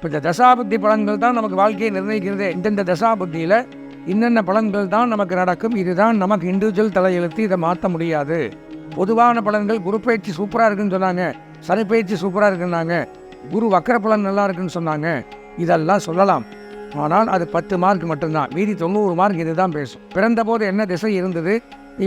இப்போ இந்த தசாபுத்தி பலன்கள் தான் நமக்கு வாழ்க்கையை நிர்ணயிக்கிறது. இந்தந்த தசாபுத்தியில் இன்னென்ன பலன்கள் தான் நமக்கு நடக்கும் இதுதான் நமக்கு இண்டிவிஜுவல் தலையெழுத்து இதை மாற்ற முடியாது. பொதுவான பலன்கள் குரு பயிற்சி சூப்பராக இருக்குன்னு சொன்னாங்க. சனி பயிற்சி சூப்பராக இருக்குன்னாங்க. குரு வக்கர பலன் நல்லா இருக்குன்னு சொன்னாங்க. இதெல்லாம் சொல்லலாம். ஆனால் அது பத்து மார்க் மட்டும்தான். மீதி தொண்ணூறு மார்க் இதுதான் பேசும். பிறந்தபோது என்ன திசை இருந்தது?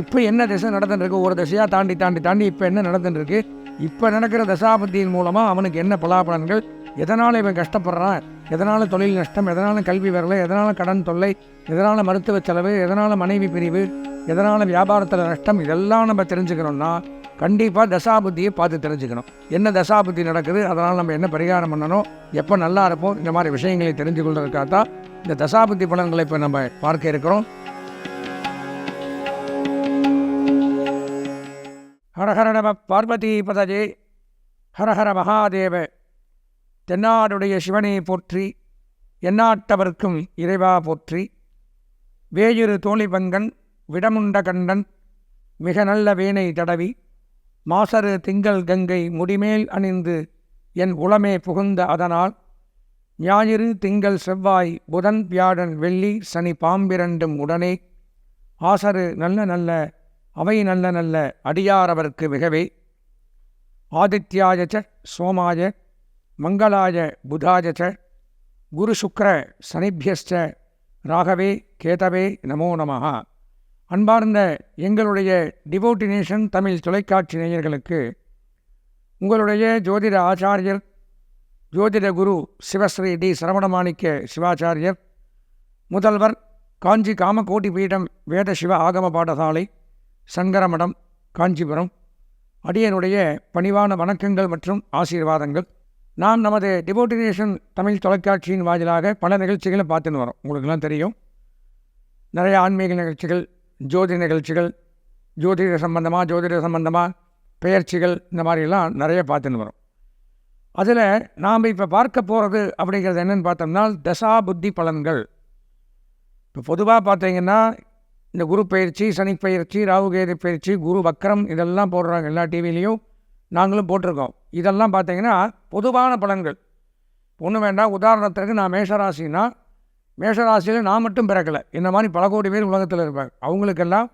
இப்போ என்ன திசை நடந்துருக்கு ஒரு திசையாக தாண்டி தாண்டி தாண்டி இப்போ என்ன நடந்துருக்கு இப்போ நடக்கிற தசாபத்தியின் மூலமாக அவனுக்கு என்ன பலாபலன்கள்? எதனால் இவன் கஷ்டப்படுறான்? எதனால் தொழில் நஷ்டம்? எதனால் கல்வி வரலை? எதனால் கடன் தொல்லை? எதனால் மருத்துவ செலவு? எதனால் மனைவி பிரிவு? எதனால் வியாபாரத்தில் நஷ்டம்? இதெல்லாம் நம்ம தெரிஞ்சுக்கணும்னா கண்டிப்பாக தசாபுத்தியை பார்த்து தெரிஞ்சுக்கணும். என்ன தசாபுத்தி நடக்குது? அதனால் நம்ம என்ன பரிகாரம் பண்ணணும்? எப்போ நல்லா இருப்போம்? இந்த மாதிரி விஷயங்களை தெரிஞ்சு கொள்வதற்காக தான் இந்த தசாபுத்தி பலன்களை இப்போ நம்ம பார்க்க இருக்கிறோம். ஹரஹர நம பார்வதி பதஜே. ஹரஹர மகாதேவ. தென்னாடுடைய சிவனை போற்றி எண்ணாட்டவர்க்கும் இறைவா போற்றி. வேயிரு தோழிபங்கன் விடமுண்ட கண்டன் மிக நல்ல வேனை தடவி மாசரு திங்கள் கங்கை முடிமேல் அணிந்து என் உளமே புகுந்த அதனால் ஞாயிறு திங்கள் செவ்வாய் புதன் வியாழன் வெள்ளி சனி பாம்பிரண்டும் உடனே ஆசரு நல்ல நல்ல அவை நல்ல நல்ல அடியாரவர்க்கு மிகவே. ஆதித்யாயச்ச சோமாய மங்களாய புதாய குரு சுக்கர சனிபியஸ்ச ராகவே கேதவே நமோ நமஹ. அன்பார்ந்த எங்களுடைய டிவோட்டினேஷன் தமிழ் தொலைக்காட்சி நேயர்களுக்கு உங்களுடைய ஜோதிட ஆச்சாரியர் ஜோதிட குரு சிவஸ்ரீ டி. சரவணமாணிக்க சிவாச்சாரியர் முதல்வர் காஞ்சி காமகோட்டி பீடம் வேத சிவ ஆகம பாடசாலை சங்கரமடம் காஞ்சிபுரம் அடியனுடைய பணிவான வணக்கங்கள் மற்றும் ஆசீர்வாதங்கள். நாம் நமது டிவோட்டினேஷன் தமிழ் தொலைக்காட்சியின் வாயிலாக பல நிகழ்ச்சிகளை பார்த்துன்னு வரோம். உங்களுக்கெல்லாம் தெரியும். நிறைய ஆன்மீக நிகழ்ச்சிகள் ஜோதிட நிகழ்ச்சிகள் ஜோதிட சம்பந்தமாக ஜோதிட சம்பந்தமாக பெயர்ச்சிகள் இந்த மாதிரிலாம் நிறைய பார்த்துன்னு வரோம். அதில் நாம் இப்போ பார்க்க போகிறது அப்படிங்கிறது என்னென்னு பார்த்தோம்னா தசா புத்தி பலன்கள். இப்போ பொதுவாக பார்த்தீங்கன்னா இந்த குரு பயிற்சி சனி பயிற்சி ராகுகேது பயிற்சி குரு வக்கரம் இதெல்லாம் போடுறாங்க எல்லா டிவிலையும் நாங்களும் போட்டிருக்கோம். இதெல்லாம் பார்த்தீங்கன்னா பொதுவான பலன்கள். ஒன்று வேண்டாம் உதாரணத்துக்கு நான் மேஷராசினா மேஷராசியில் நான் மட்டும் பிறக்கலை. இந்த மாதிரி பல கோடி பேர் உலகத்தில் இருப்பாங்க. அவங்களுக்கெல்லாம்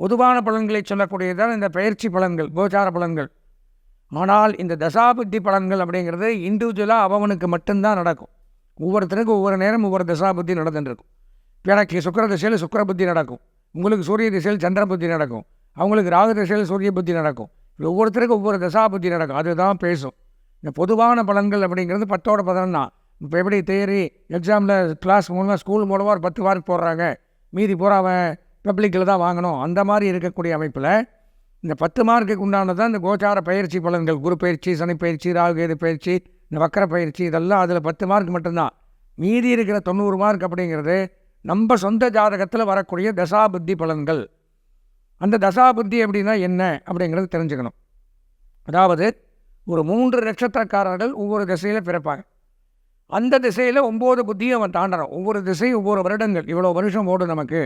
பொதுவான பலன்களை சொல்லக்கூடியதான் இந்த பயிற்சி பலன்கள் கோச்சார பலன்கள். ஆனால் இந்த தசாபுத்தி பலன்கள் அப்படிங்கிறது இண்டிவிஜுவலாக அவனுக்கு மட்டும்தான் நடக்கும். ஒவ்வொருத்தருக்கும் ஒவ்வொரு நேரம் ஒவ்வொரு தசாபுத்தி நடந்துருக்கும் இருக்கும் எனக்கு சுக்கர திசையில் சுக்கர புத்தி நடக்கும். உங்களுக்கு சூரிய திசையில் சந்திர புத்தி நடக்கும். அவங்களுக்கு ராகு திசையில் சூரிய புத்தி நடக்கும். ஒவ்வொருத்தருக்கும் ஒவ்வொரு தசாபுத்தி நடக்கும். அதுதான் பேசும். இந்த பொதுவான பலன்கள் அப்படிங்கிறது பத்தோட பதன் தான் இப்போ எப்படி தேரி எக்ஸாமில் கிளாஸ் மூலமாக ஸ்கூல் மூலமாக ஒரு பத்து மார்க் போடுறாங்க. மீதி பூரா அவன் பப்ளிக்கில் தான் வாங்கணும். அந்த மாதிரி இருக்கக்கூடிய அமைப்பில் இந்த பத்து மார்க்குக்கு உண்டானது தான் இந்த கோச்சார பயிற்சி பலன்கள். குரு பயிற்சி சனி பயிற்சி ராகுகேது பயிற்சி இந்த வக்கர பயிற்சி இதெல்லாம் அதில் பத்து மார்க் மட்டும்தான். மீதி இருக்கிற தொண்ணூறு மார்க் அப்படிங்கிறது நம்ம சொந்த ஜாதகத்தில் வரக்கூடிய தசாபுத்தி பலன்கள். அந்த தசாபுத்தி அப்படின்னா என்ன அப்படிங்கிறது தெரிஞ்சுக்கணும். அதாவது ஒரு மூன்று நட்சத்திரக்காரர்கள் ஒவ்வொரு திசையில் பிறப்பாங்க. அந்த திசையில் ஒம்பது புத்தியும் அவன் தாண்டறான். ஒவ்வொரு திசையும் ஒவ்வொரு வருடங்கள். இவ்வளோ வருஷம் ஓடும் நமக்கு.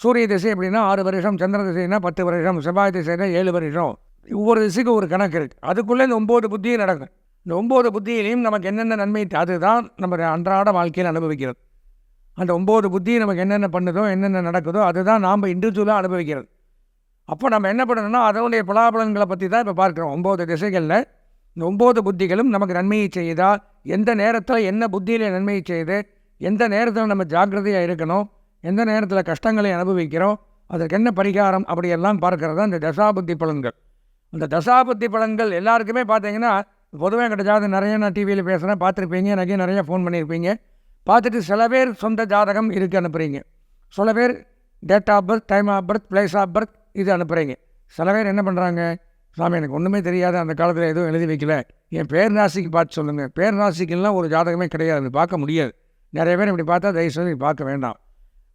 சூரிய திசை அப்படின்னா ஆறு வருஷம் சந்திர திசைனா பத்து வருஷம் செவ்வாய் திசைனா ஏழு வருஷம். ஒவ்வொரு திசைக்கு ஒரு கணக்கு இருக்குது அதுக்குள்ளே இந்த ஒம்பது புத்தியும் நடக்கும். இந்த ஒம்பது புத்தியிலையும் நமக்கு என்னென்ன நன்மை அதுதான் நம்ம அன்றாட வாழ்க்கையில் அனுபவிக்கிறது. அந்த ஒம்பது புத்தி நமக்கு என்னென்ன பண்ணுதோ என்னென்ன நடக்குதோ அதுதான் நாம் இண்டிவிஜுவலாக அனுபவிக்கிறது. அப்போ நம்ம என்ன பண்ணணும்னா அதனுடைய பலாபலன்களை பற்றி தான் இப்போ பார்க்குறோம். ஒம்பது திசைகளில் இந்த ஒம்பது புத்திகளும் நமக்கு நன்மையை செய்யுதா? எந்த நேரத்தில் என்ன புத்தியில் நன்மையை செய்யுது? எந்த நேரத்தில் நம்ம ஜாக்கிரதையாக இருக்கணும்? எந்த நேரத்தில் கஷ்டங்களை அனுபவிக்கிறோம்? அதற்கு என்ன பரிகாரம்? அப்படியெல்லாம் பார்க்கறது தான் இந்த தசாபுத்தி பலன்கள். அந்த தசாபுத்தி பலன்கள் எல்லாருக்குமே பார்த்தீங்கன்னா பொதுவாக கிடைச்சாது நிறைய நான் டிவியில் பேசுகிறேன் பார்த்துருப்பீங்க நிறைய நிறைய ஃபோன் பண்ணியிருப்பீங்க. பார்த்துட்டு சில பேர் சொந்த ஜாதகம் இருக்குது அனுப்புகிறீங்க சில பேர் date of birth time of birth place of birth இது அனுப்புகிறீங்க சில பேர் என்ன பண்ணுறாங்க சாமி எனக்கு ஒன்றுமே தெரியாது. அந்த காலத்தில் எதுவும் எழுதி வைக்கல. என் பேர் ராசிக்கு பார்த்து சொல்லுங்கள் பேர் ராசிக்கெல்லாம் ஒரு ஜாதகமே கிடையாது. பார்க்க முடியாது. நிறைய பேர் இப்படி பார்த்தா தயவுசெய்து பார்க்க வேண்டாம்.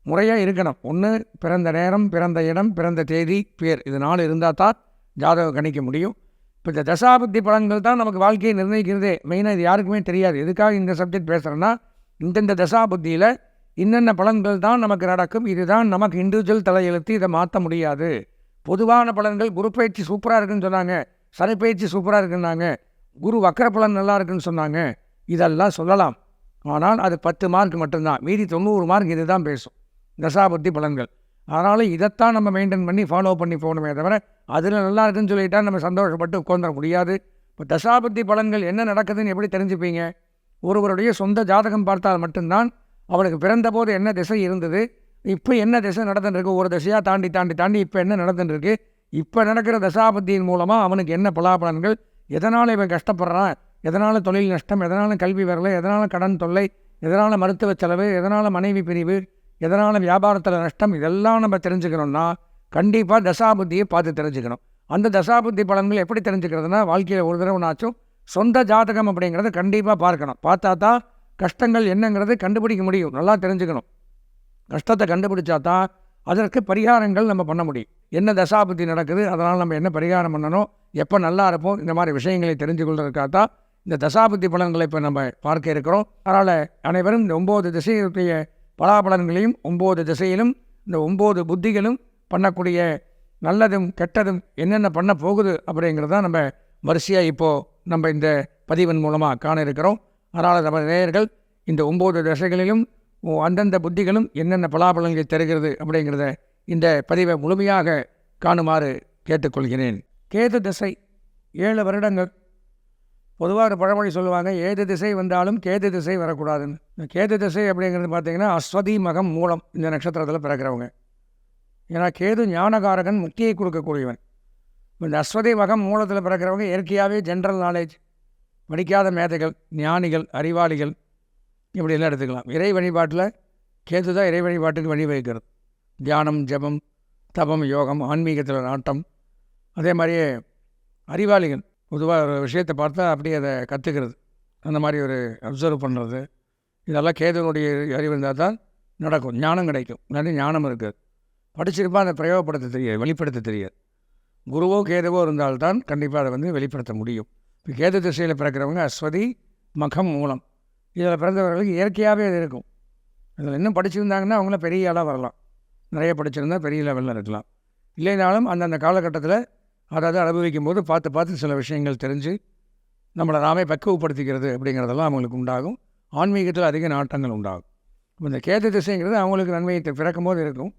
முறையாக இருக்கணும். ஒன்று பிறந்த நேரம் பிறந்த இடம் பிறந்த தேதி பேர். இது நாலு இருந்தால் தான் ஜாதகம் கணிக்க முடியும். இப்போ இந்த தசாபுத்தி பலன்கள் தான் நமக்கு வாழ்க்கையை நிர்ணயிக்கிறதே. மெயினாக இது யாருக்குமே தெரியாது. எதுக்காக இந்த சப்ஜெக்ட் பேசுகிறேன்னா இந்தந்த தசாபுத்தியில் இன்னென்ன பலன்கள் தான் நமக்கு நடக்கும்? இதுதான் நமக்கு இண்டிவிஜுவல் தலையெழுத்து இதை மாற்ற முடியாது. பொதுவான பலன்கள் குரு பயிற்சி சூப்பராக இருக்குன்னு சொன்னாங்க. சனி பயிற்சி சூப்பராக இருக்குன்னாங்க. குரு வக்கர பலன் நல்லா இருக்குன்னு சொன்னாங்க. இதெல்லாம் சொல்லலாம். ஆனால் அது பத்து மார்க் மட்டும்தான். மீதி தொண்ணூறு மார்க் இது தான் பேசும். தசாபுத்தி பலன்கள். அதனால் இதைத்தான் நம்ம மெயின்டைன் பண்ணி ஃபாலோ பண்ணி போகணுமே தவிர அதில் நல்லா இருக்குன்னு சொல்லிட்டா நம்ம சந்தோஷப்பட்டு உட்காந்துட முடியாது. இப்போ தசாபுத்தி பலன்கள் என்ன நடக்குதுன்னு எப்படி தெரிஞ்சுப்பீங்க? ஒருவருடைய சொந்த ஜாதகம் பார்த்தால் மட்டும்தான் அவனுக்கு பிறந்தபோது என்ன திசை இருந்தது? இப்போ என்ன திசை நடந்துருக்கு ஒரு திசையாக தாண்டி தாண்டி தாண்டி இப்போ என்ன நடந்துருக்கு இப்போ நடக்கிற தசாபத்தியின் மூலமாக அவனுக்கு என்ன பலாபலன்கள்? எதனால் இவன் கஷ்டப்படுறான்? எதனால் தொழில் நஷ்டம்? எதனால் கல்வி வரலை? எதனால் கடன் தொல்லை? எதனால் மருத்துவ செலவு? எதனால் மனைவி பிரிவு? எதனால் வியாபாரத்தில் நஷ்டம்? இதெல்லாம் நம்ம தெரிஞ்சுக்கணும்னா கண்டிப்பாக தசாபுத்தியை பார்த்து தெரிஞ்சுக்கணும். அந்த தசாபுத்தி பலன்கள் எப்படி தெரிஞ்சுக்கிறதுனா வாழ்க்கையில் ஒரு தடவைனாச்சும் சொந்த ஜாதகம் அப்படிங்கிறத கண்டிப்பாக பார்க்கணும். பார்த்தா தான் கஷ்டங்கள் என்னங்கிறது கண்டுபிடிக்க முடியும். நல்லா தெரிஞ்சுக்கணும். கஷ்டத்தை கண்டுபிடிச்சா தான் அதற்கு பரிகாரங்கள் நம்ம பண்ண முடியும். என்ன தசாபதி நடக்குது அதனால் நம்ம என்ன பரிகாரம் பண்ணணும் எப்போ நல்லா இருப்போம் இந்த மாதிரி விஷயங்களை தெரிஞ்சு கொள்வதற்காக தான் இந்த தசாபுத்தி பலன்களை இப்போ நம்ம பார்க்க இருக்கிறோம். அதனால் அனைவரும் இந்த ஒம்பது திசையுடைய பலாபலன்களையும் ஒம்பது திசையிலும் இந்த ஒம்பது புத்திகளும் பண்ணக்கூடிய நல்லதும் கெட்டதும் என்னென்ன பண்ண போகுது அப்படிங்கிறது தான் நம்ம வரிசையாக இப்போது நம்ம இந்த பதிவின் மூலமாக காண இருக்கிறோம். அதனால் நமது நேயர்கள் இந்த ஒம்பது திசைகளிலும் ஓ- அந்தந்த புத்திகளும் என்னென்ன பலாபலன்கள் தருகிறது அப்படிங்கிறத இந்த பதிவை முழுமையாக காணுமாறு கேட்டுக்கொள்கிறேன். கேது திசை ஏழு வருடங்கள். பொதுவாக பழமொழி சொல்லுவாங்க ஏது திசை வந்தாலும் கேது திசை வரக்கூடாதுன்னு. இந்த கேது திசை அப்படிங்கிறது பார்த்தீங்கன்னா அஸ்வதி மகம் மூலம் இந்த நட்சத்திரத்தில் பிறக்கிறவங்க. ஏன்னா கேது ஞானகாரகன் முக்தியை கொடுக்கக்கூடியவன். இந்த அஸ்வதி மகம் மூலத்தில் பிறக்கிறவங்க இயற்கையாகவே ஜென்ரல் நாலேஜ் படிக்காத மேதைகள் ஞானிகள் அறிவாளிகள் இப்படியெல்லாம் எடுத்துக்கலாம். இறை வழிபாட்டில் கேது தான் இறை வழிபாட்டுக்கு வழிவகுக்கிறது தியானம் ஜெபம் தபம் யோகம் ஆன்மீகத்தில் நாட்டம். அதே மாதிரியே அறிவாளிகள் பொதுவாக ஒரு விஷயத்தை பார்த்தா அப்படியே அதை கற்றுக்கிறது அந்த மாதிரி ஒரு அப்சர்வ் பண்ணுறது இதெல்லாம் கேதுனுடைய அறிவு இருந்தால் தான் நடக்கும். ஞானம் கிடைக்கும். நிறைய ஞானம் இருக்குது. படிச்சிருப்பா அதை பிரயோகப்படுத்த தெரியாது வெளிப்படுத்த தெரியாது. குருவோ கேதுவோ இருந்தால்தான் கண்டிப்பாக அதை வந்து வெளிப்படுத்த முடியும். இப்போ கேது திசையில் பிறக்கிறவங்க அஸ்வதி மகம் மூலம். இதில் பிறந்தவர்களுக்கு இயற்கையாகவே அது இருக்கும். இதில் இன்னும் படிச்சிருந்தாங்கன்னா அவங்கள பெரிய ஆளாக வரலாம். நிறைய படிச்சிருந்தா பெரிய லெவலில் இருக்கலாம். இல்லைனாலும் அந்தந்த காலகட்டத்தில் அதாவது அனுபவிக்கும் போது பார்த்து பார்த்து சில விஷயங்கள் தெரிஞ்சு நம்மளை நாமே பக்குவப்படுத்திக்கிறது அப்படிங்கிறதெல்லாம் அவங்களுக்கு உண்டாகும். ஆன்மீகத்தில் அதிக நாட்டங்கள் உண்டாகும். இந்த கேது திசைங்கிறது அவங்களுக்கு நன்மையை பிறக்கும் போது இருக்கும்.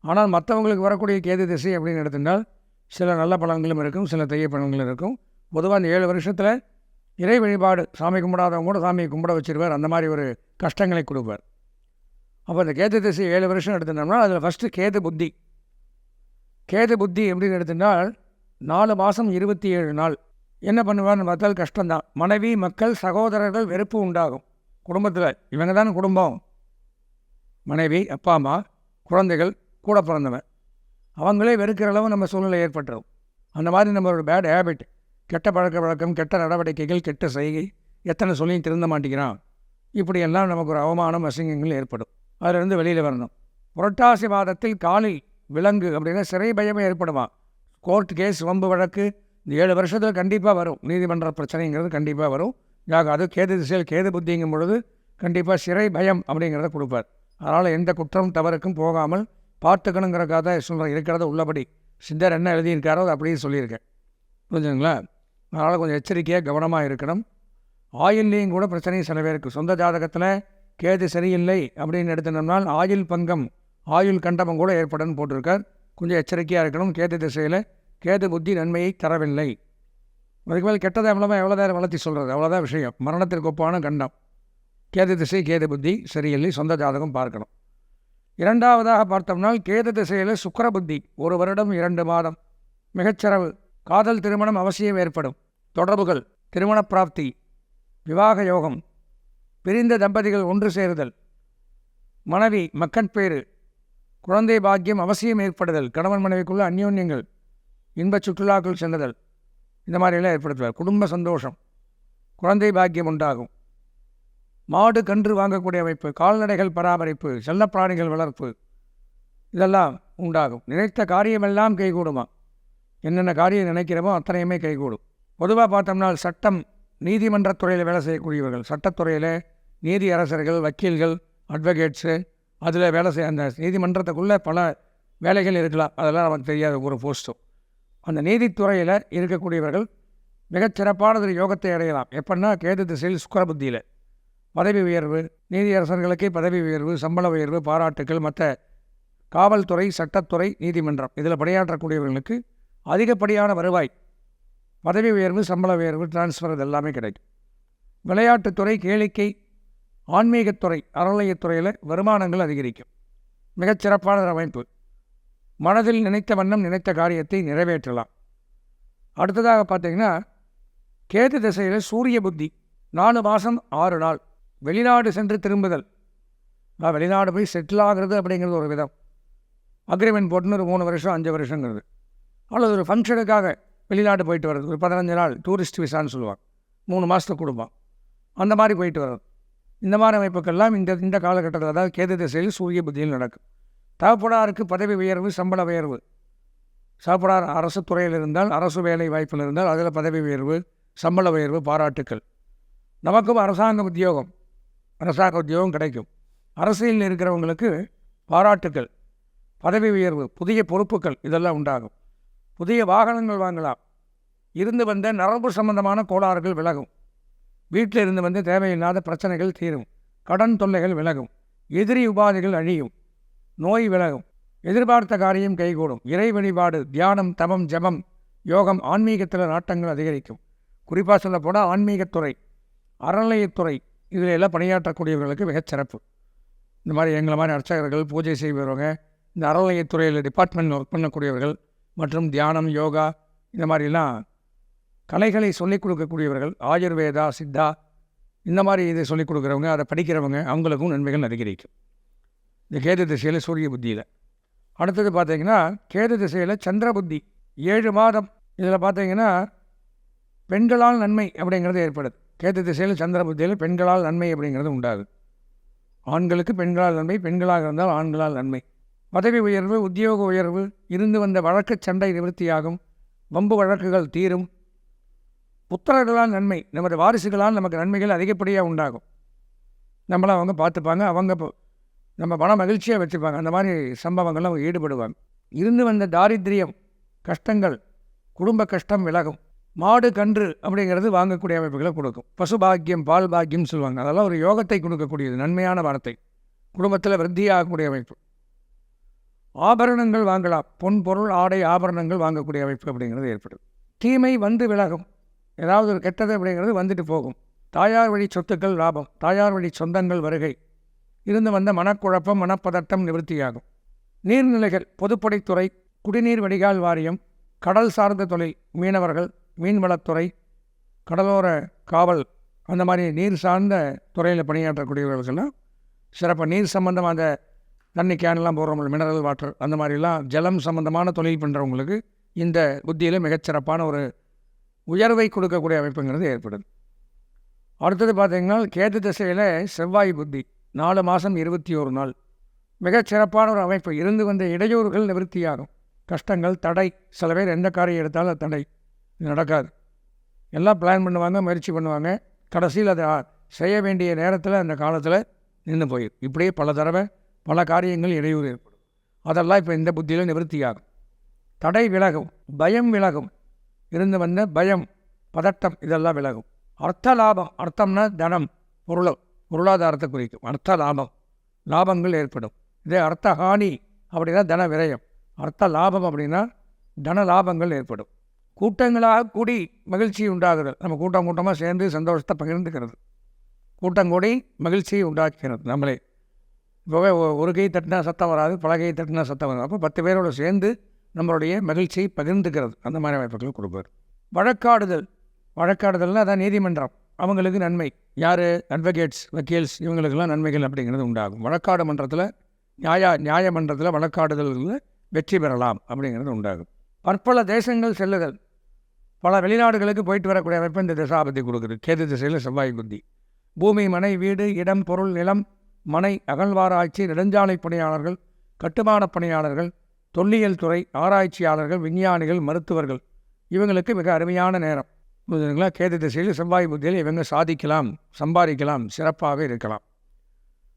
ஆனால் மற்றவங்களுக்கு வரக்கூடிய கேது திசை அப்படின்னு எடுத்துட்டால் சில நல்ல பழங்களும் இருக்கும் சில தெய்ய பழங்களும் இருக்கும். பொதுவாக இந்த ஏழு வருஷத்தில் இறை வழிபாடு சாமி கும்பிடாதவங்க கூட சாமியை கும்பிட வச்சிருவார். அந்த மாதிரி ஒரு கஷ்டங்களை கொடுப்பார். அப்போ இந்த கேது திசை ஏழு வருஷம் எடுத்துட்டோம்னா அதில் ஃபஸ்ட்டு கேது புத்தி. கேது புத்தி எப்படின்னு எடுத்துட்டால் நாலு மாதம் இருபத்தி ஏழு நாள். என்ன பண்ணுவார்னு பார்த்தால் கஷ்டம்தான். மனைவி மக்கள் சகோதரர்கள் வெறுப்பு உண்டாகும். குடும்பத்தில் இவங்க தானே குடும்பம். மனைவி அப்பா அம்மா குழந்தைகள் கூட பிறந்தவன். அவங்களே வெறுக்கிற அளவு நம்ம சூழ்நிலை ஏற்பட்டுரும். அந்த மாதிரி நம்மளோட பேட் ஹேபிட் கெட்ட பழக்க வழக்கம் கெட்ட நடவடிக்கைகள் கெட்ட செய்கை எத்தனை சொல்லியும் திருந்த மாட்டேங்கிறான். இப்படியெல்லாம் நமக்கு ஒரு அவமானம் அசிங்கங்கள் ஏற்படும். அதிலிருந்து வெளியில் வரணும். புரட்டாசி மாதத்தில் காலில் விலங்கு அப்படின்னா சிறை பயமே ஏற்படுமா கோர்ட் கேஸ் வம்பு வழக்கு இந்த ஏழு வருஷத்தில் கண்டிப்பாக வரும். நீதிமன்ற பிரச்சனைங்கிறது கண்டிப்பாக வரும். யாக அது கேது திசையில் கேது புத்திங்கும் பொழுது கண்டிப்பாக சிறை பயம் அப்படிங்கிறத கொடுப்பார். அதனால் எந்த குற்றம் தவறுக்கும் போகாமல் பார்த்துக்கணுங்கிறக்காக தான் சொல்கிறேன் இருக்கிறத உள்ளபடி. சித்தர் என்ன எழுதியிருக்காரோ அது அப்படியே சொல்லியிருக்கேன். புரிஞ்சுங்களா அதனால் கொஞ்சம் எச்சரிக்கையாக கவனமாக இருக்கணும். ஆயில்லையும் கூட பிரச்சனை சில பேருக்கு. சொந்த ஜாதகத்தில் கேது சரியில்லை அப்படின்னு எடுத்துனோம்னால் ஆயுள் பங்கம் ஆயுள் கண்டபம் கூட ஏற்படும் போட்டிருக்கார். கொஞ்சம் எச்சரிக்கையாக இருக்கணும். கேது திசையில் கேது புத்தி நன்மையை தரவில்லை. அதுக்கு மேலே கெட்டதை எவ்வளோ எவ்வளோ நேரம் வளர்த்தி சொல்கிறது அவ்வளோதான் விஷயம். மரணத்திற்கு ஒப்பான கண்டம். கேது திசை கேது புத்தி சரியில்லை. சொந்த ஜாதகம் பார்க்கணும். இரண்டாவதாக பார்த்தோம்னால் கேது திசையில் சுக்கர புத்தி. ஒரு வருடம் இரண்டு மாதம். மிகச்சிறவு. காதல் திருமணம் அவசியம் ஏற்படும். தொடர்புகள் திருமண பிராப்தி விவாக யோகம் பிரிந்த தம்பதிகள் ஒன்று சேருதல் மனைவி மக்கட்பேறு குழந்தை பாக்கியம் அவசியம் ஏற்படுதல் கணவன் மனைவிக்குள்ள அந்யோன்யங்கள் இன்பச் சுற்றுலாக்கள் சென்றுதல் இந்த மாதிரியெல்லாம் ஏற்படுத்துவார். குடும்ப சந்தோஷம் குழந்தை பாக்கியம் உண்டாகும். மாடு கன்று வாங்கக்கூடிய அமைப்பு கால்நடைகள் பராமரிப்பு செல்லப்பிராணிகள் வளர்ப்பு இதெல்லாம் உண்டாகும். நினைத்த காரியமெல்லாம் கைகூடுமா? என்னென்ன காரியம் நினைக்கிறோமோ அத்தனையுமே கைகூடும். பொதுவாக பார்த்தோம்னா சட்டம் நீதிமன்றத்துறையில் வேலை செய்யக்கூடியவர்கள். சட்டத்துறையில் நீதி அரசர்கள் வக்கீல்கள் அட்வொகேட்ஸு அதில் வேலை செய்ய அந்த நீதிமன்றத்துக்குள்ளே பல வேலைகள் இருக்கலாம். அதெல்லாம் நமக்கு தெரியாத ஒரு போஸ்ட்டும் அந்த நீதித்துறையில் இருக்கக்கூடியவர்கள் மிகச் யோகத்தை அடையலாம். எப்படின்னா கேது திசையில் சுக்கர புத்தியில். பதவி உயர்வு நீதியரசர்களுக்கே பதவி உயர்வு சம்பள உயர்வு பாராட்டுக்கள் மற்ற காவல்துறை சட்டத்துறை நீதிமன்றம். இதில் பணியாற்றக்கூடியவர்களுக்கு அதிகப்படியான வருவாய் பதவி உயர்வு சம்பள உயர்வு டிரான்ஸ்ஃபர் இது எல்லாமே கிடைக்கும். விளையாட்டுத்துறை கேளிக்கை ஆன்மீகத்துறை அறநிலையத்துறையில் வருமானங்கள் அதிகரிக்கும். மிகச்சிறப்பான அமைப்பு. மனதில் நினைத்த வண்ணம் நினைத்த காரியத்தை நிறைவேற்றலாம். அடுத்ததாக பார்த்தீங்கன்னா கேது திசையில் சூரிய புத்தி நாலு மாதம் ஆறு நாள். வெளிநாடு சென்று திரும்புதல். நான் வெளிநாடு போய் செட்டில் ஆகிறது அப்படிங்கிறது ஒரு விதம். அக்ரிமெண்ட் போட்டுன்னு ஒரு மூணு வருஷம் அஞ்சு வருஷங்கிறது. அவ்வளோ ஒரு ஃபங்க்ஷனுக்காக வெளிநாடு போயிட்டு வர்றது. ஒரு பதினஞ்சு நாள் டூரிஸ்ட் விசான்னு சொல்லுவாங்க. மூணு மாதத்துக்கு குடும்பம். அந்த மாதிரி போயிட்டு வர்றது. இந்த மாதிரி அமைப்புக்கெல்லாம் இந்த இந்த காலகட்டத்தில் அதாவது கேது திசையில் சூரிய புத்தியில் நடக்கும். தகப்படாருக்கு பதவி உயர்வு சம்பள உயர்வு. சாப்பிடார் அரசு துறையில் இருந்தால் அரசு வேலை வாய்ப்பில் இருந்தால் அதில் பதவி உயர்வு சம்பள உயர்வு பாராட்டுக்கள். நமக்கும் அரசாங்க உத்தியோகம். அரசாங்க உத்தியோகம் கிடைக்கும். அரசியலில் இருக்கிறவங்களுக்கு பாராட்டுக்கள் பதவி உயர்வு புதிய பொறுப்புகள் இதெல்லாம் உண்டாகும். புதிய வாகனங்கள் வாங்கலாம். இருந்து வந்த நரம்பு சம்பந்தமான கோளாறுகள் விலகும். வீட்டில் இருந்து வந்து தேவையில்லாத பிரச்சனைகள் தீரும். கடன் தொல்லைகள் விலகும். எதிரி உபாதைகள் அழியும். நோய் விலகும். எதிர்பார்த்த காரியம் கைகூடும். இறை வழிபாடு தியானம் தமம் ஜபம் யோகம் ஆன்மீகத்தில் நாட்டங்கள் அதிகரிக்கும். குறிப்பாக சொல்லப்போனால் ஆன்மீகத்துறை அறநிலையத்துறை இதில் எல்லாம் பணியாற்றக்கூடியவர்களுக்கு மிகச்சிறப்பு இந்த மாதிரி எங்களை மாதிரி அர்ச்சகர்கள் பூஜை செய்பவங்க இந்த அறநிலையத்துறையில் டிபார்ட்மெண்ட் ஒர்க் பண்ணக்கூடியவர்கள் மற்றும் தியானம் யோகா இந்த மாதிரிலாம் கலைகளை சொல்லிக் கொடுக்கக்கூடியவர்கள் ஆயுர்வேதா சித்தா இந்த மாதிரி இதை சொல்லிக் கொடுக்குறவங்க அதை படிக்கிறவங்க அவங்களுக்கும் நன்மைகள் அதிகரிக்கும். இந்த கேது திசையில் சூரிய புத்தியில். அடுத்தது பார்த்தீங்கன்னா கேது திசையில் சந்திர புத்தி ஏழு மாதம். இதில் பார்த்தீங்கன்னா பெண்களால் நன்மை அப்படிங்கிறது ஏற்படுது. கேது திசையில் சந்திர புத்தியில் பெண்களால் நன்மை அப்படிங்கிறது உண்டாகுது. ஆண்களுக்கு பெண்களால் நன்மை பெண்களாக இருந்தால் ஆண்களால் நன்மை. பதவி உயர்வு உத்தியோக உயர்வு இருந்து வந்த வழக்கு சண்டை நிவர்த்தியாகும். வம்பு வழக்குகள் தீரும். புத்திரர்களால் நன்மை நமது வாரிசுகளால் நமக்கு நன்மைகள் அதிகப்படியாக உண்டாகும். நம்மளை அவங்க பார்த்துப்பாங்க அவங்க நம்ம மன மகிழ்ச்சியாக வச்சுப்பாங்க. அந்த மாதிரி சம்பவங்கள்லாம் அவங்க ஈடுபடுவாங்க. இருந்து வந்த தாரித்திரியம் கஷ்டங்கள் குடும்ப கஷ்டம் விலகும். மாடு கன்று அப்படிங்கிறது வாங்கக்கூடிய அமைப்புகளை கொடுக்கும். பசு பாக்கியம் பால் பாக்கியம்னு சொல்லுவாங்க. அதெல்லாம் ஒரு யோகத்தை கொடுக்கக்கூடியது நன்மையான வார்த்தை. குடும்பத்தில் விருத்தியாகக்கூடிய அமைப்பு. ஆபரணங்கள் வாங்கலாம். பொன் பொருள் ஆடை ஆபரணங்கள் வாங்கக்கூடிய அமைப்பு அப்படிங்கிறது ஏற்படும் தீமை வந்து விலகும். ஏதாவது ஒரு கெட்டது அப்படிங்கிறது வந்துட்டு போகும். தாயார் வழி சொத்துக்கள் லாபம். தாயார் வழி சொந்தங்கள் வருகை. இருந்து வந்த மனக்குழப்பம் மனப்பதட்டம் நிவர்த்தியாகும். நீர்நிலைகள் பொதுப்படைத்துறை குடிநீர் வடிகால் வாரியம் கடல் சார்ந்த தொழில் மீனவர்கள் மீன்வளத்துறை கடலோர காவல் அந்த மாதிரி நீர் சார்ந்த துறையில் பணியாற்றக்கூடியவர்களுக்கெல்லாம் சிறப்பாக நீர் சம்பந்தமாக தண்ணி கேன்லாம் போடுறவங்க மினரல் வாட்டர் அந்த மாதிரிலாம் ஜலம் சம்மந்தமான தொழில் பண்ணுறவங்களுக்கு இந்த புத்தியில் மிகச்சிறப்பான ஒரு உயர்வை கொடுக்கக்கூடிய அமைப்புங்கிறது ஏற்படுது. அடுத்தது பார்த்திங்கன்னா கேது திசையில் செவ்வாய் புத்தி நாலு மாதம் இருபத்தி ஒரு நாள். மிகச் சிறப்பான ஒரு அமைப்பு. இருந்து வந்த இடையூறுகள் நிவர்த்தியாகும். கஷ்டங்கள் தடை சில பேர் எந்த காரியம் எடுத்தாலும் அது தடை. இது நடக்காது. எல்லாம் பிளான் பண்ணுவாங்க முயற்சி பண்ணுவாங்க. கடைசியில் அதை செய்ய வேண்டிய நேரத்தில் அந்த காலத்தில் நின்று போயிடும் இப்படியே பல தடவை பல காரியங்கள் இடையூறு ஏற்படும். அதெல்லாம் இப்போ இந்த புத்தியில் நிவர்த்தியாகும். தடை விலகும் பயம் விலகும். இருந்து வந்த பயம் பதட்டம் இதெல்லாம் விலகும். அர்த்த லாபம் அர்த்தம்னா தனம் பொருளம் பொருளாதாரத்தை குறிக்கும். அர்த்த லாபம் லாபங்கள் ஏற்படும். இதே அர்த்த ஹானி அப்படின்னா தன விரயம். அர்த்த லாபம் அப்படின்னா தன லாபங்கள் ஏற்படும். கூட்டங்களாக கூடி மகிழ்ச்சி உண்டாகுதல் நம்ம கூட்டம் கூட்டமாக சேர்ந்து சந்தோஷத்தை பகிர்ந்துக்கிறது. கூட்டம் கூடி மகிழ்ச்சியை உண்டாக்குகிறது நம்மளே. இப்போவே ஒரு கை தட்டினா சத்தம் வராது பல கை தட்டினா சத்தம் வராது. அப்போ பத்து பேரோட சேர்ந்து நம்மளுடைய மகிழ்ச்சியை பகிர்ந்துக்கிறது. அந்த மாதிரி வாய்ப்புகள் கொடுப்பார். வழக்காடுதல். வழக்காடுதல்னா அதான் நீதிமன்றம். அவங்களுக்கு நன்மை. யார்? அட்வொகேட்ஸ் வக்கீல்ஸ் இவங்களுக்கெல்லாம் நன்மைகள் அப்படிங்கிறது உண்டாகும். வழக்காடு மன்றத்தில் நியாய நியாயமன்றத்தில் வழக்காடுதல்களில் வெற்றி பெறலாம் அப்படிங்கிறது உண்டாகும். பற்பல தேசங்கள் செல்லுதல். பல வெளிநாடுகளுக்கு போயிட்டு வரக்கூடிய அமைப்பு இந்த திசாபதி கொடுக்குது. கேது திசையில் செவ்வாய் குந்தி. பூமி மனை வீடு இடம் பொருள் நிலம் மனை அகழ்வாராய்ச்சி நெடுஞ்சாலை பணியாளர்கள் கட்டுமானப் பணியாளர்கள் தொல்லியல் துறை ஆராய்ச்சியாளர்கள் விஞ்ஞானிகள் மருத்துவர்கள். இவங்களுக்கு மிக அருமையான நேரம். புரியுதுங்களா கேது திசையில் செவ்வாய் புத்தியில் இவங்க சாதிக்கலாம் சம்பாதிக்கலாம் சிறப்பாக இருக்கலாம்.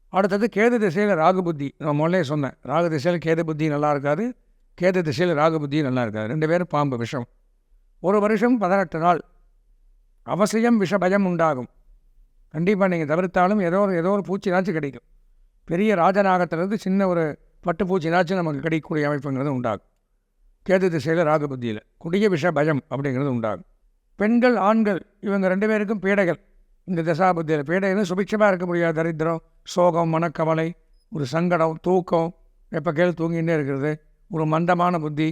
அடுத்தது கேது திசையில் ராகு புத்தி. நான் முதல்ல சொன்னேன் ராகு திசையில் கேது புத்தி நல்லா இருக்காது கேது திசையில் ராகு புத்தி நல்லா இருக்காது. ரெண்டு பேரும் பாம்பு விஷம். ஒரு வருஷம் பதினெட்டு நாள். அவசியம் விஷபயம் உண்டாகும். கண்டிப்பாக நீங்கள் தவிர்த்தாலும் ஏதோ ஒரு ஏதோ ஒரு பூச்சினாச்சும் கிடைக்கும். பெரிய ராஜநாகத்திலிருந்து சின்ன ஒரு பட்டு பூச்சினாச்சும் நமக்கு கிடைக்கக்கூடிய அமைப்புங்கிறது உண்டாகும். கேது திசையில் ராகு புத்தியில். குடிய விஷ பயம் அப்படிங்கிறது உண்டாகும். பெண்கள் ஆண்கள் இவங்க ரெண்டு பேருக்கும் பீடைகள். இந்த தசாபுத்தியில் பீடைகள் சுபிட்சமாக இருக்க முடியாது. தரித்திரம் சோகம் மனக்கவலை ஒரு சங்கடம் தூக்கம் எப்போ கேள் தூங்கின்னே இருக்கிறது. ஒரு மந்தமான புத்தி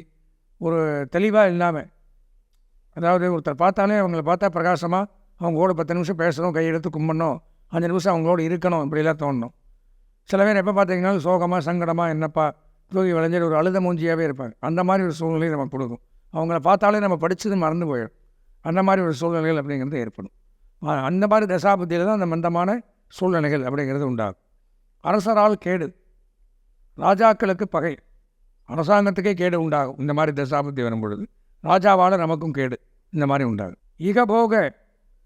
ஒரு தெளிவாக இல்லாமல் அதாவது ஒருத்தர் பார்த்தாலே அவங்கள பார்த்தா பிரகாசமாக அவங்க கூட பத்து நிமிஷம் பேசணும் கையெடுத்து கும்பிடணும் அஞ்சு நிமிஷம் அவங்களோட இருக்கணும் இப்படிலாம் தோணணும். சில பேர் எப்போ பார்த்தீங்கன்னா சோகமாக சங்கடமாக என்னப்பா தூக்கி விளைஞ்சிட்டு ஒரு அழுத மூஞ்சியாகவே இருப்பாங்க. அந்த மாதிரி ஒரு சூழ்நிலை நம்ம கொடுக்கும். அவங்கள பார்த்தாலே நம்ம படித்தது மறந்து போயிடும். அந்த மாதிரி ஒரு சூழ்நிலைகள் அப்படிங்கிறது ஏற்படும். அந்த மாதிரி தசாபுத்தியில் தான் அந்த மந்தமான சூழ்நிலைகள் அப்படிங்கிறது உண்டாகும். அரசரால் கேடு. ராஜாக்களுக்கு பகை. அரசாங்கத்துக்கே கேடு உண்டாகும். இந்த மாதிரி தசாபுத்தி வரும்பொழுது. ராஜாவால் நமக்கும் கேடு. இந்த மாதிரி உண்டாகும். இகபோக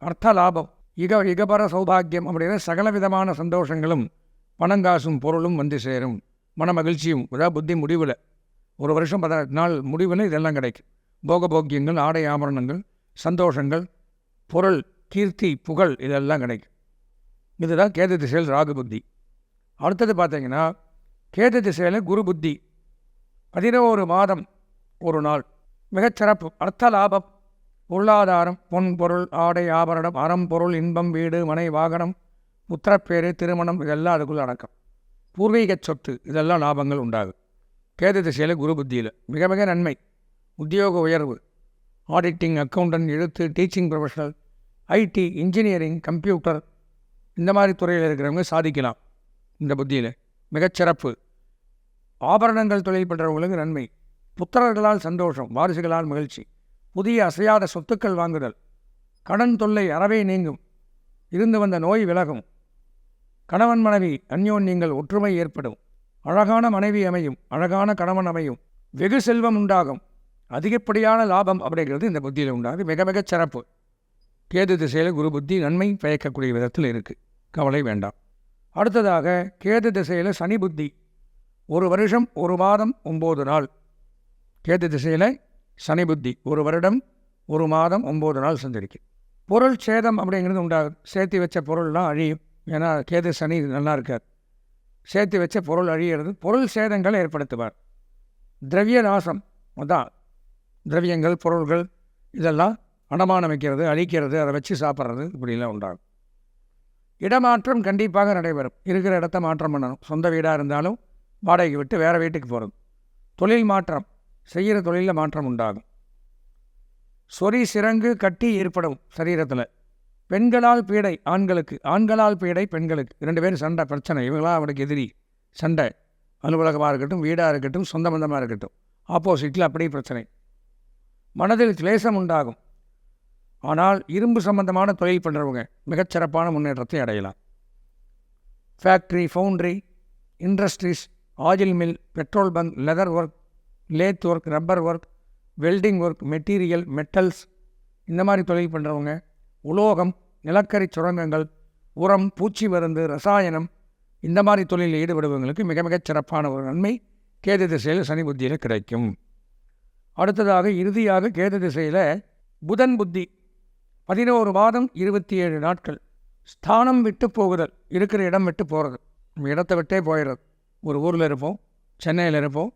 அர்த்த லாபம் இக இகபர சௌபாகியம் அப்படிங்கிற சகல விதமான சந்தோஷங்களும் பணங்காசும் பொருளும் வந்து சேரும். மன மகிழ்ச்சியும் அதாவது புத்தி முடிவில். ஒரு வருஷம் பதினெட்டு நாள் முடிவில் இதெல்லாம் கிடைக்கும். போகபோக்கியங்கள் ஆடை ஆபரணங்கள் சந்தோஷங்கள் பொருள் கீர்த்தி புகழ் இதெல்லாம் கிடைக்கும். இதுதான் கேது திசையில் ராகு புத்தி. அடுத்தது பார்த்தீங்கன்னா கேது திசையில் குரு புத்தி. பதினோரு மாதம் ஒரு நாள். மிகச்சிறப்பு. அர்த்த லாபம் பொருளாதாரம் பொன் பொருள் ஆடை ஆபரணம் அறம் பொருள் இன்பம் வீடு மனை வாகனம் முத்திரப்பேறு திருமணம் இதெல்லாம் அதுக்குள்ள அடக்கம். பூர்வீக சொத்து இதெல்லாம் லாபங்கள் உண்டாகும். கேது திசையில் குரு புத்தியில். மிக மிக நன்மை. உத்தியோக உயர்வு ஆடிட்டிங் அக்கௌண்டன்ட் எழுத்து teaching professional IT engineering computer இந்த மாதிரி துறையில் இருக்கிறவங்க சாதிக்கலாம். இந்த புத்தியில். மிகச்சிறப்பு ஆபரணங்கள் தொழில் பண்ணுறவங்களுக்கு நன்மை. புத்திரர்களால் சந்தோஷம் வாரிசுகளால் மகிழ்ச்சி. புதிய அசையாத சொத்துக்கள் வாங்குதல். கடன் தொல்லை அறவே நீங்கும். இருந்து வந்த நோய் விலகும். கணவன் மனைவி அந்யோன்யங்கள் ஒற்றுமை ஏற்படும். அழகான மனைவி அமையும். அழகான கணவன் அமையும். வெகு செல்வம் உண்டாகும். அதிகப்படியான லாபம் அப்படிங்கிறது இந்த புத்தியில் உண்டாகும் மிக மிகச் சிறப்பு. கேது திசையில் குரு புத்தி நன்மை பயக்கக்கூடிய விதத்தில் இருக்குது கவலை வேண்டாம். அடுத்ததாக கேது திசையில் சனி புத்தி. ஒரு வருஷம் ஒரு மாதம் ஒம்பது நாள். கேது திசையில் சனி புத்தி ஒரு வருடம் ஒரு மாதம் ஒம்பது நாள் சஞ்சரிக்கும். பொருள் சேதம் அப்படிங்கிறது உண்டாகுது சேர்த்து வச்ச பொருள்லாம் அழியும். ஏன்னா கேது சனி நல்லா இருக்காது சேர்த்து வச்ச பொருள் அழியிறது பொருள் சேதங்களை ஏற்படுத்துவார். திரவிய நாசம் அதான். திரவியங்கள் பொருள்கள் இதெல்லாம் அடமானம் வைக்கிறது அழிக்கிறது அதை வச்சு சாப்பிட்றது இப்படிலாம் உண்டாகும். இடமாற்றம் கண்டிப்பாக நடைபெறும். இருக்கிற இடத்த மாற்றம் பண்ணணும். சொந்த வீடாக இருந்தாலும் வாடகைக்கு விட்டு வேறு வீட்டுக்கு போகிறது தொழில் மாற்றம் செய்கிற தொழிலில் மாற்றம் உண்டாகும். சொறி சிறங்கு கட்டி ஏற்படும் சரீரத்தில். பெண்களால் பீடை ஆண்களுக்கு ஆண்களால் பீடை பெண்களுக்கு. ரெண்டு பேரும் சண்டை பிரச்சனை. இவங்களாம் அவனுக்கு எதிரி. சண்டை. அலுவலகமாக இருக்கட்டும் வீடாக இருக்கட்டும் சொந்த பந்தமாக இருக்கட்டும். ஆப்போசிட்டில் அப்படியே பிரச்சனை. மனதில் கிளேசம் உண்டாகும். ஆனால் இரும்பு சம்பந்தமான தொழில் பண்ணுறவங்க மிகச்சிறப்பான முன்னேற்றத்தை அடையலாம். Factory foundry industries oil mill petrol bunk leather work lathe work rubber work welding work material metals இந்த மாதிரி தொழில் பண்ணுறவங்க உலோகம் நிலக்கரி சுரங்கங்கள் உரம் பூச்சி மருந்து ரசாயனம் இந்த மாதிரி தொழிலில் ஈடுபடுபவங்களுக்கு மிக மிகச் சிறப்பான ஒரு நன்மை. கேது திசையில் சனி புத்தியில் கிடைக்கும். அடுத்ததாக இறுதியாக கேது திசையில் புதன் புத்தி பதினோரு மாதம் இருபத்தி ஏழு நாட்கள். ஸ்தானம் விட்டு போகுதல் இருக்கிற இடம் விட்டு போகிறது இடத்தை இடத்த விட்டே போயிடுறது. ஒரு ஊரில் இருப்போம் சென்னையில் இருப்போம்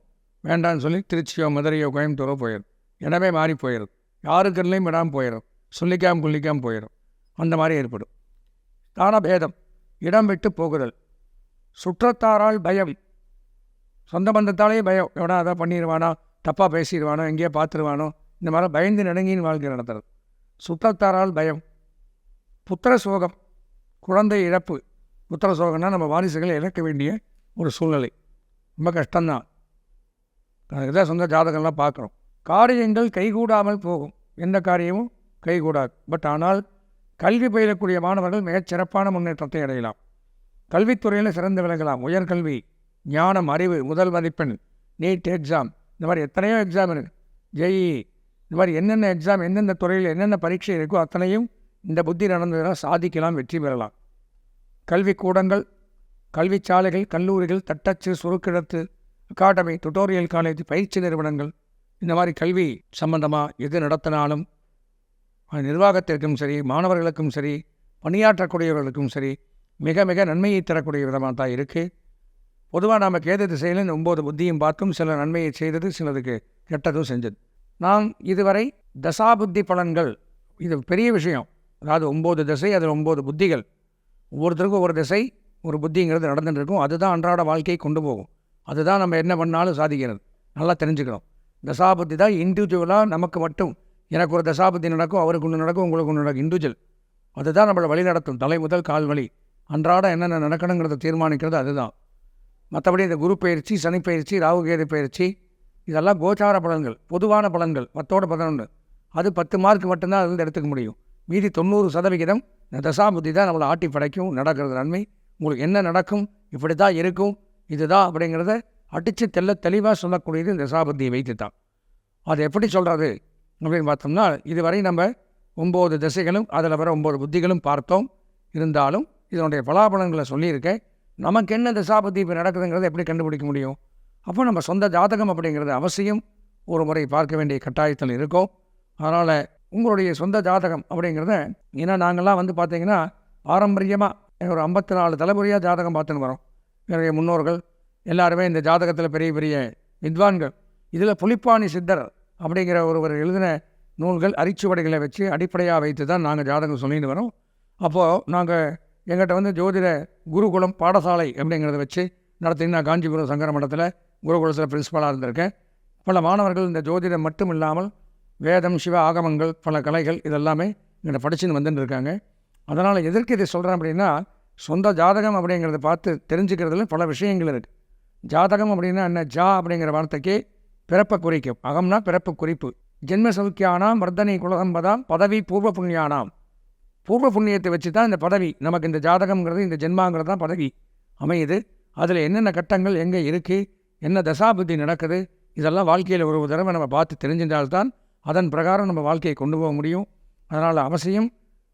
வேண்டான்னு சொல்லி திருச்சியோ மதுரையோ கோயம்புத்தூரோ போயிடும் இடமே மாறி போயிடும் யாருக்கெல்லாம் விடாமல் போயிடும் சொல்லிக்காம குள்ளிக்காமல் போயிடும் அந்த மாதிரி ஏற்படும். தானபேதம் இடம் விட்டு போகுதல். சுற்றத்தாரால் பயம். சொந்த பந்தத்தாலே பயம். எவனா அதை பண்ணிடுவானோ தப்பாக பேசிடுவானோ எங்கேயோ பார்த்துருவானோ? இந்த மாதிரி பயந்து நடுங்கின்னு வாழ்க்கை நடத்துறது. சுற்றத்தாரால் பயம். புத்திர சோகம். குழந்தை இழப்பு புத்திர சோகம்னா நம்ம வாரிசுகளை இழக்க வேண்டிய ஒரு சூழ்நிலை. ரொம்ப கஷ்டம்தான். இதான் சொந்த ஜாதகம்லாம் பார்க்குறோம் காரியங்கள் கைகூடாமல் போகும். எந்த காரியமும் கைகூடாது. பட் ஆனால் கல்வி பயிலக்கூடிய மாணவர்கள் மிகச் சிறப்பான முன்னேற்றத்தை அடையலாம். கல்வித்துறையில் சிறந்து விளங்கலாம். உயர்கல்வி ஞானம் அறிவு முதல் மதிப்பெண் நீட் எக்ஸாம். இந்த மாதிரி எத்தனையோ எக்ஸாம் இருக்குது ஜெஇ இந்த மாதிரி என்னென்ன எக்ஸாம் எந்தெந்த துறையில் என்னென்ன பரீட்சை இருக்கோ அத்தனையும் இந்த புத்தி நடந்ததெல்லாம் சாதிக்கலாம் வெற்றி பெறலாம். கல்விக்கூடங்கள் கல்விச்சாலைகள் கல்லூரிகள் தட்டச்சு சுருக்கிடத்து அகாடமி டுட்டோரியல் காலேஜ் பயிற்சி நிறுவனங்கள் இந்த மாதிரி கல்வி சம்பந்தமாக எது நடத்தினாலும் நிர்வாகத்திற்கும் சரி மாணவர்களுக்கும் சரி பணியாற்றக்கூடியவர்களுக்கும் சரி மிக மிக நன்மையை தரக்கூடிய விதமாக தான் இருக்குது பொதுவாக நாம் கேது திசையில் இந்த ஒம்பது புத்தியும் பார்த்தும் சில நன்மையை செய்தது சிலருக்கு கெட்டதும் செஞ்சது. நான் இதுவரை தசாபுத்தி பலன்கள் இது பெரிய விஷயம். அதாவது ஒம்பது திசை அதில் ஒம்பது புத்திகள். ஒவ்வொருத்தருக்கும் ஒரு திசை ஒரு புத்திங்கிறது நடந்துட்டு இருக்கும். அதுதான் அன்றாட வாழ்க்கையை கொண்டு போகும். அதுதான் நம்ம என்ன பண்ணாலும் சாதிக்கிறது. நல்லா தெரிஞ்சுக்கணும். தசாபத்தி தான் இண்டிவிஜுவலாக நமக்கு மட்டும். எனக்கு ஒரு தசாபத்தி நடக்கும் அவருக்கு ஒன்று நடக்கும் உங்களுக்கு ஒன்று நடக்கும். இண்டிவிஜுவல் அதுதான் நம்மளை வழி நடத்தும். தலை முதல் கால் வழி அன்றாட என்னென்ன நடக்கணுங்கிறத தீர்மானிக்கிறது அதுதான். மற்றபடி இந்த குரு பயிற்சி சனி பயிற்சி ராகுகேது பயிற்சி இதெல்லாம் கோச்சார பலன்கள் பொதுவான பலன்கள் பத்தோட பதினொன்று அது பத்து மார்க் மட்டும்தான் அதுலேருந்து எடுத்துக்க முடியும். மீதி தொண்ணூறு சதவிகிதம் இந்த தசாபுத்தி தான் நம்மளை ஆட்டி படைக்கும் நடக்கிறது நன்மை. உங்களுக்கு என்ன நடக்கும் இப்படி தான் இருக்கும். இதுதான் அப்படிங்கிறத அடித்து தெல்ல தெளிவாக சொல்லக்கூடியது இந்த தசாபுத்தியை வைத்து தான் அது எப்படி சொல்கிறது அப்படின்னு பார்த்தோம்னா இதுவரை நம்ம ஒம்பது திசைகளும் அதில் வர ஒம்பது புத்திகளும் பார்த்தோம். இருந்தாலும் இதனுடைய பலாபலன்களை சொல்லியிருக்கேன் நமக்கு என்ன தசாபதி இப்போ நடக்குதுங்கிறத எப்படி கண்டுபிடிக்க முடியும்? அப்போ நம்ம சொந்த ஜாதகம் அப்படிங்கிறது அவசியம். ஒரு முறை பார்க்க வேண்டிய கட்டாயத்தில் இருக்கும். அதனால் உங்களுடைய சொந்த ஜாதகம் அப்படிங்கிறத ஏன்னா நாங்கள்லாம் வந்து பார்த்தீங்கன்னா பாரம்பரியமாக ஒரு ஐம்பத்தி நாலு தலைமுறையாக ஜாதகம் பார்த்துன்னு வரோம். என்னுடைய முன்னோர்கள் எல்லாருமே இந்த ஜாதகத்தில் பெரிய பெரிய வித்வான்கள். இதில் புலிப்பாணி சித்தர் அப்படிங்கிற ஒருவர் எழுதின நூல்கள் அரிச்சுவடைகளை வச்சு அடிப்படையாக வைத்து தான் நாங்கள் ஜாதகம் சொல்லிட்டு வரோம். அப்போது நாங்கள் எங்கிட்ட வந்து ஜோதிட குருகுலம் பாடசாலை அப்படிங்கிறத வச்சு நடத்தினா நான் காஞ்சிபுரம் சங்கர மடத்தில் குருகுலத்தில் பிரின்ஸ்பலாக இருந்திருக்கேன். பல மாணவர்கள் இந்த ஜோதிடம் மட்டும் இல்லாமல் வேதம் சிவ ஆகமங்கள் பல கலைகள் இதெல்லாமே இங்கே படிச்சுன்னு வந்துட்டு இருக்காங்க. அதனால் எதற்கு இதை சொல்கிறேன் அப்படின்னா சொந்த ஜாதகம் அப்படிங்கிறத பார்த்து தெரிஞ்சுக்கிறதுல பல விஷயங்கள் இருக்குது ஜாதகம் அப்படின்னா என்ன? ஜா அப்படிங்கிற வார்த்தைக்கு பிறப்பை குறிக்கும். அகம்னா பிறப்பு குறிப்பு. ஜென்ம சௌக்கியானாம் வர்தனை குலகம்பதாம் பதவி பூர்வ புண்ணியானாம். பூர்வ புண்ணியத்தை வச்சு தான் இந்த பதவி. நமக்கு இந்த ஜாதகம்ங்கிறது இந்த ஜென்மாங்கிறது தான் பதவி. அமையுது. அதில் என்னென்ன கட்டங்கள் எங்கே இருக்குது என்ன தசாபுத்தி நடக்குது? இதெல்லாம் வாழ்க்கையில் ஒரு தடவை நம்ம பார்த்து தெரிஞ்சின்றால்தான் அதன் பிரகாரம் நம்ம வாழ்க்கையை கொண்டு போக முடியும். அதனால் அவசியம்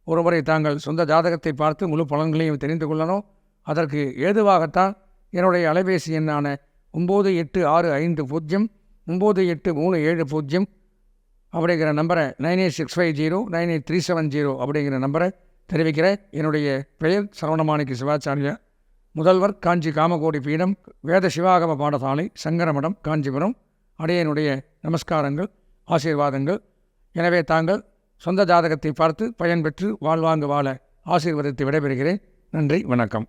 ஒருமுறை தாங்கள் சொந்த ஜாதகத்தை பார்த்து முழு பலன்களையும் தெரிந்து கொள்ளணும். அதற்கு ஏதுவாகத்தான் என்னுடைய அலைபேசி எண்ணான ஒம்பது எட்டு ஆறு ஐந்து பூஜ்ஜியம் ஒம்பது எட்டு மூணு ஏழு பூஜ்ஜியம் அப்படிங்கிற நம்பரை nine eight six five zero nine eight three seven zero அப்படிங்கிற நம்பரை தெரிவிக்கிறேன் என்னுடைய பெயர் சரவணமாணிக்கு சிவாச்சாரியா முதல்வர் காஞ்சி காமகோடி பீடம் வேத சிவாகம பாடசாலை சங்கரமடம் காஞ்சிபுரம். அடையனுடைய நமஸ்காரங்கள் ஆசீர்வாதங்கள். எனவே தாங்கள் சொந்த ஜாதகத்தை பார்த்து பயன்பெற்று வாழ்வாங்கு வாழ ஆசீர்வாதத்தை விடைபெறுகிறேன். நன்றி வணக்கம்.